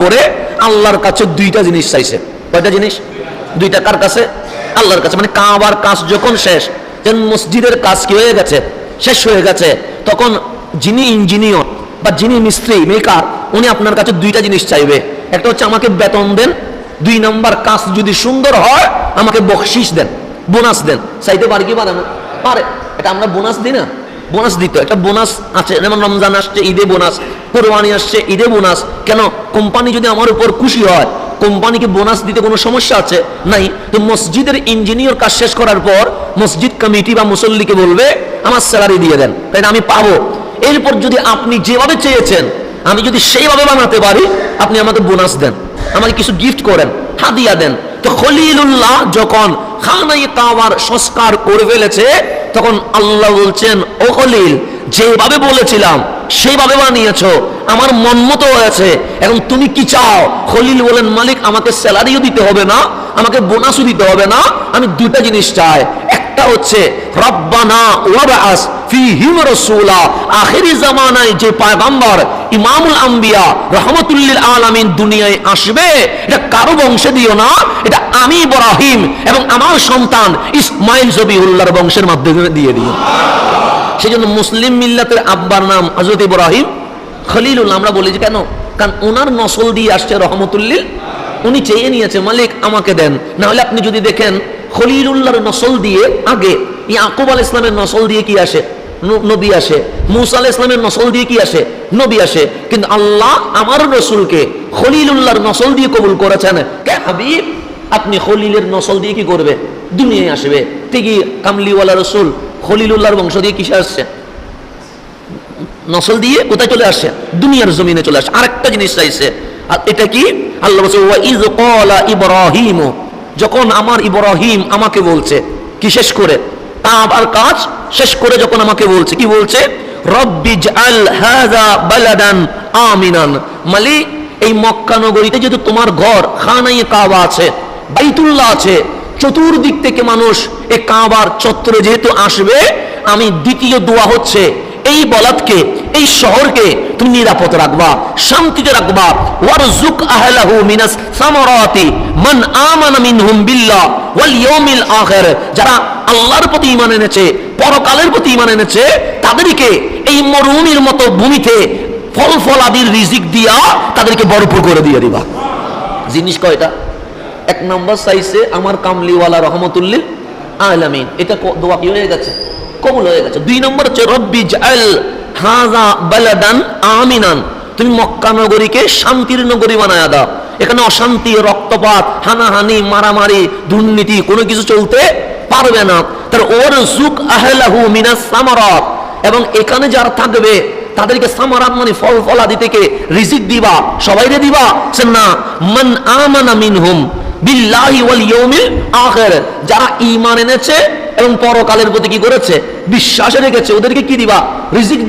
করে আল্লাহর কাছে দুইটা জিনিস চাইছে। কয়টা জিনিস? দুইটা। কার কাছে? আল্লাহর কাছে। মানে কাবার কাজ যখন শেষ, যেন মসজিদের কাজ কি হয়ে গেছে? শেষ হয়ে গেছে। তখন যিনি ইঞ্জিনিয়র বা যিনি মিস্ত্রি, মেকার, উনি আপনার কাছে দুইটা জিনিস চাইবে। একটা হচ্ছে আমাকে বেতন দেন। দুই নম্বর, কাজ যদি সুন্দর হয়, আমাকে বকশিস দেন, বোনাস দেন। চাইতে পারে কি পারে না? পারে। এটা আমরা বোনাস দিই না? বোনাস দিত। একটা বোনাস আছে, যেমন রমজান আসছে, ঈদে বোনাস, কোরবানি আসছে, ঈদে বোনাস। কেন? কোম্পানি যদি আমার উপর খুশি হয়, কোম্পানিকে বোনাস দিতে কোনো সমস্যা আছে? নাই। তো মসজিদের ইঞ্জিনিয়ার কাজ শেষ করার পর মসজিদ কমিটি বা মুসল্লিকে বলবে, আমার স্যালারি দিয়ে দেন তাই আমি পাবো। এরপর যদি আপনি যেভাবে চেয়েছেন, আমি যদি সেইভাবে বানাতে পারি, আপনি আমাকে বোনাস দেন। আমাকে কিছু গিফট করেন, হাদিয়া দেন। তো খলিলুল্লাহ যখন খানাই কাবার সংস্কার করে ফেলেছে, তখন আল্লাহ বলছেন, ও খলিল, যেভাবে বলেছিলাম, সেইভাবে বানিয়েছ, আমার মন মতো হয়েছে। এখন তুমি কি চাও? খলিল বলেন, মালিক, আমাকে স্যালারিও দিতে হবে না, আমাকে বোনাসও দিতে হবে না, আমি দুটা জিনিস চাই। একটা হচ্ছে, রব্বানা ওয়াবাস মুসলিম মিল্লাতের আব্বার নাম হজরত ইব্রাহিম খলিলুল্লাহ। আমরা বলি যে কেন? কারণ ওনার নসল দিয়ে আসছে রহমতুল্লিল। উনি চেয়ে নিয়েছে, মালিক, আমাকে দেন। না হলে আপনি যদি দেখেন খলিলুল্লাহর নসল দিয়ে আগে, ইয়াকুব আল ইসলামের নসল দিয়ে কি আসে? নবী আসে। মুসা আল ইসলামের নসল দিয়ে কি আসে? নবী আসে। কিন্তু আল্লাহ আমার রসুলকে খলিলুল্লাহর নসল দিয়ে কবুল করেছেন। কে হাবিব? আপনি খলিলের নসল দিয়ে কি করবে? দুনিয়ায় আসবে। ঠিকই, কামলিওয়ালা রসুল খলিলুল্লাহর বংশ দিয়ে কিসে আসছে? নসল দিয়ে কোথায় চলে আসে দুনিয়ার জমিনে চলে আসে আরেকটা জিনিস চাইছে। আর এটা কি? আল্লাহ ওয়া ইজ ক্বালা ইব্রাহিম। যখন আমার ইব্রাহিম আমাকে বলছে, কি শেষ করে? তা আবার কাজ শেষ করে যখন আমাকে বলছে, কি বলছে? রব্বিজ আল বালাদান আমিনান। মালি, এই মক্কা নগরীতে যেহেতু তোমার ঘর, খানাই কাবা আছে, বাইতুল্লাহ আছে, চতুর্দিক থেকে মানুষ এ কাবার চত্বরে যেহেতু আসবে, আমি দ্বিতীয় দোয়া হচ্ছে, এই বলাদকে এই শহরকে তুমি নিরাপদ রাখবা, শান্তিতে রাখবা। ওয়ারজুক আহলাহু মিনাস সামারাতি মান আমানা মিনহুম বিল্লাহ ওয়াল ইয়াউমিল আখির। যারা আল্লাহর প্রতি ঈমান এনেছে, পরকালের প্রতি ঈমান এনেছে, তাদেরকে এই মরুভূমির মতো ভূমিতে ফল ফলাদির রিজিক দিয়া তাদেরকে ভরপুর করে দিয়ে দিবা। জিনিস কয়টা? এক নম্বর চাইছে আমার কামলিওয়ালা রহমতুল্লিল আলামিন। এটা দোয়া কি হয়ে গেছে? কবুল হয়ে গেছে। দুই নম্বর হচ্ছে রব্বি জাল হাজা বালাদান আমিনান। তুমি মক্কা নগরীকে শান্তির নগরী বানায় দাও। এখানে অশান্তি, রক্তপাত, হানাহানি, মারামারি, দুর্নীতি, কোনো কিছু চলতে পারবে না। তার ওর আহলাহু মিনাস সামারাত। এবং এখানে যারা থাকবে, তাদেরকে সামারাত মানে ফল রিজিক দিবা। সবাইরে দিবা? না। মান আমানা মিনহুম বিল্লাহি ওয়াল ইয়াউমিল আখির। যারা ঈমান এনেছে এবং পরকালের প্রতি কি করেছে? বিশ্বাস রেখেছে। ওদেরকে কি দিবা? রিজিক